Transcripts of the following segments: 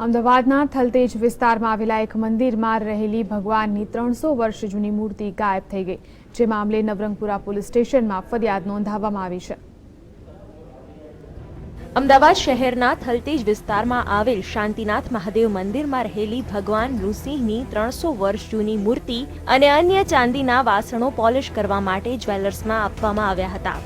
અમદાવાદના થલતેજ વિસ્તારમાં આવેલા એક મંદિરમાં રહેલી ભગવાનની ત્રણસો વર્ષ જૂની મૂર્તિ ગાયબ થઈ ગઈ, જે મામલે નવરંગપુરા પોલીસ સ્ટેશનમાં ફરિયાદ નોંધાવવામાં આવી છે. અમદાવાદ શહેરના થલતેજ વિસ્તારમાં આવેલ શાંતિનાથ મહાદેવ મંદિરમાં રહેલી ભગવાન નૃસિંહની ત્રણસો વર્ષ જૂની મૂર્તિ અને અન્ય ચાંદીના વાસણો પોલિશ કરવા માટે જ્વેલર્સમાં આપવામાં આવ્યા હતા.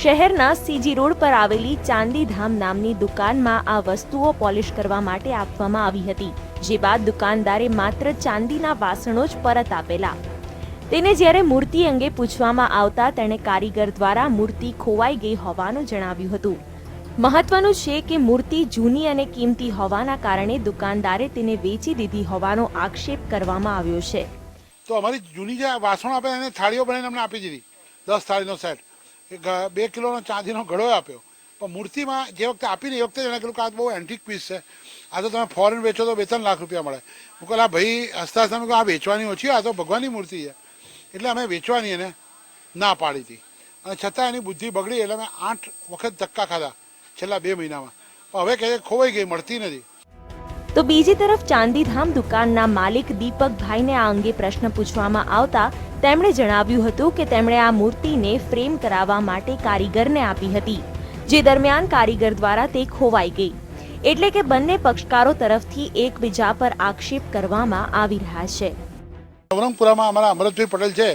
શહેરના સીજી રોડ પર આવેલી ચાંદીધામ નામની દુકાનમાં આ વસ્તુઓ પોલિશ કરવા માટે આપવામાં આવી હતી, જે બાદ દુકાનદારે માત્ર ચાંદીના વાસણો જ પરત આપેલા. તેને જ્યારે મૂર્તિ અંગે પૂછવામાં આવતા તેણે કારીગર દ્વારા મૂર્તિ ખોવાઈ ગઈ હોવાનું જણાવ્યું હતું. મહત્વનું છે કે મૂર્તિ જૂની અને કિંમતી હોવાના કારણે દુકાનદારે તેને વેચી દીધી હોવાનો આક્ષેપ કરવામાં આવ્યો છે. તો અમારી જૂની જે વાસણો આપે એને થાળીઓ બનાવીને અમને આપી દીધી. દસ થાળીનો સેટ. એક બે કિલોનો ચાંદીનો ઘડો આપ્યો. પણ મૂર્તિમાં જે વખતે આપીને એ વખતે એણે કીધું કે આ બહુ એન્ટિક પીસ છે. આ તો તમે ફોરેન વેચો તો બે ત્રણ લાખ રૂપિયા મળે. હું કહું આ ભાઈ હસતા હસતા આ વેચવાની ઓછી આ તો ભગવાનની મૂર્તિ છે. એટલે અમે વેચવાની એને ના પાડી હતી. અને છતાં એની બુદ્ધિ બગડી એટલે અમે આઠ વખત ધક્કા ખાધા છેલ્લા બે મહિનામાં. પણ હવે કહે ખોવાઈ ગઈ, મળતી નથી. તો બીજી તરફ ચાંદીધામ દુકાનના માલિક દીપકભાઈને આ અંગે પ્રશ્ન પૂછવામાં આવતા તેમણે જણાવ્યું હતું કે તેમણે આ મૂર્તિને ફ્રેમ કરાવવા માટે કારીગરને આપી હતી, જે દરમિયાન કારીગર દ્વારા તે ખોવાઈ ગઈ. એટલે કે બંને પક્ષકારો તરફથી એકબીજા પર આક્ષેપ કરવામાં આવી રહ્યા છે. નવરંગપુરામાં અમારા અમરતભાઈ પટેલ છે,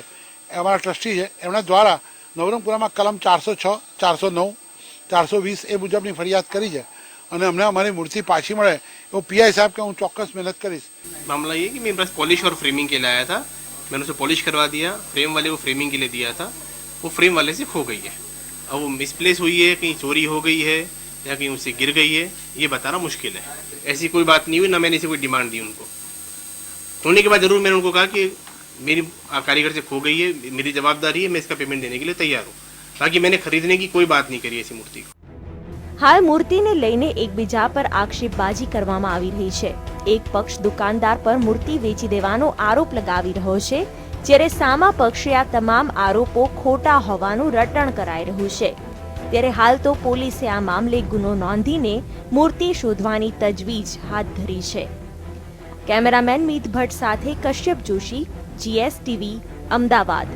અમારા ટ્રસ્ટી છે, એમના દ્વારા નવરંગપુરામાં કલમ ચારસો છ, ચારસો નવ, ચારસો વીસ એ મુજબની ફરિયાદ કરી છે. અને અમને અમારી મૂર્તિ પાછી મળે तो पी आय साहेब हूँ चौकस मेहनत करीस मामला ये कि मैं बस पॉलिश और फ्रेमिंग के लाया था। मैंने उसे पॉलिश करवा दिया, फ्रेम वाले को फ्रेमिंग के लिए दिया था। वो फ्रेम वाले से खो गई है। अब वो मिसप्लेस हुई है, कहीं चोरी हो गई है या कहीं उससे गिर गई है, ये बताना मुश्किल है। ऐसी कोई बात नहीं हुई, ना मैंने इसे कोई डिमांड दी उनको। होने के बाद ज़रूर मैंने उनको कहा कि मेरी कारीगर से खो गई है, मेरी जवाबदारी है, मैं इसका पेमेंट देने के लिए तैयार हूँ। बाकी मैंने खरीदने की कोई बात नहीं करी ऐसी मूर्ति को। હાલ મૂર્તિને લઈને એકબીજા પર આક્ષેપબાજી કરવામાં આવી રહી છે. એક પક્ષ દુકાનદાર પર મૂર્તિ વેચી દેવાનો આરોપ લગાવી રહ્યો છે, જ્યારે સામા પક્ષે આ તમામ આરોપો ખોટા હોવાનું રટણ કરાઈ રહ્યું છે. ત્યારે હાલ તો પોલીસે આ મામલે ગુનો નોંધીને મૂર્તિ શોધવાની તજવીજ હાથ ધરી છે. કેમેરામેન મીત ભટ્ટ સાથે કશ્યપ જોશી, જીએસટીવી, અમદાવાદ.